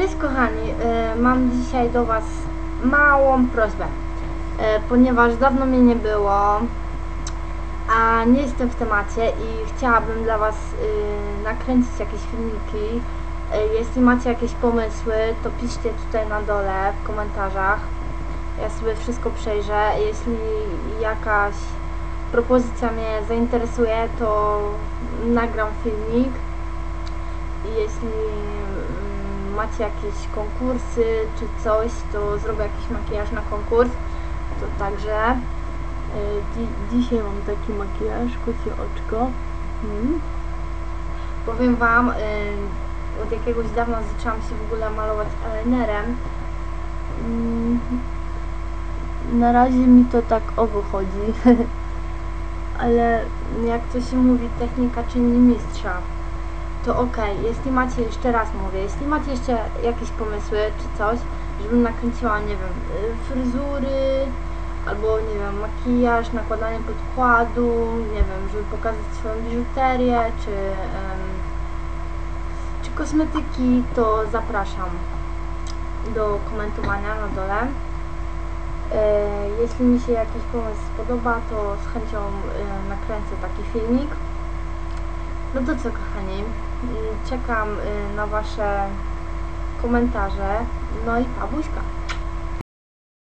Cześć kochani, e, mam dzisiaj do Was małą prośbę, e, ponieważ dawno mnie nie było, a nie jestem w temacie i chciałabym dla Was e, nakręcić jakieś filmiki. E, Jeśli macie jakieś pomysły, to piszcie tutaj na dole w komentarzach. Ja sobie wszystko przejrzę. Jeśli jakaś propozycja mnie zainteresuje, to nagram filmik. Jeśli macie jakieś konkursy czy coś, to zrobię jakiś makijaż na konkurs. To także E, Dzi dzisiaj mam taki makijaż, kocie oczko. Mm. powiem Wam, y, od jakiegoś dawna zaczęłam się w ogóle malować eyelinerem. Mm. Na razie mi to tak o wychodzi, ale Jak to się mówi, technika czyni mistrza. To okej, jeśli macie, jeszcze raz mówię, jeśli macie jeszcze jakieś pomysły czy coś, żebym nakręciła, nie wiem, y, fryzury, albo nie wiem, makijaż, nakładanie podkładu, nie wiem, żeby pokazać swoją biżuterię, czy, em, czy kosmetyki, to zapraszam do komentowania na dole. E, Jeśli mi się jakiś pomysł spodoba, to z chęcią e, nakręcę taki filmik. No to co kochani, Mm, czekam e, na Wasze komentarze, no i pa buźka.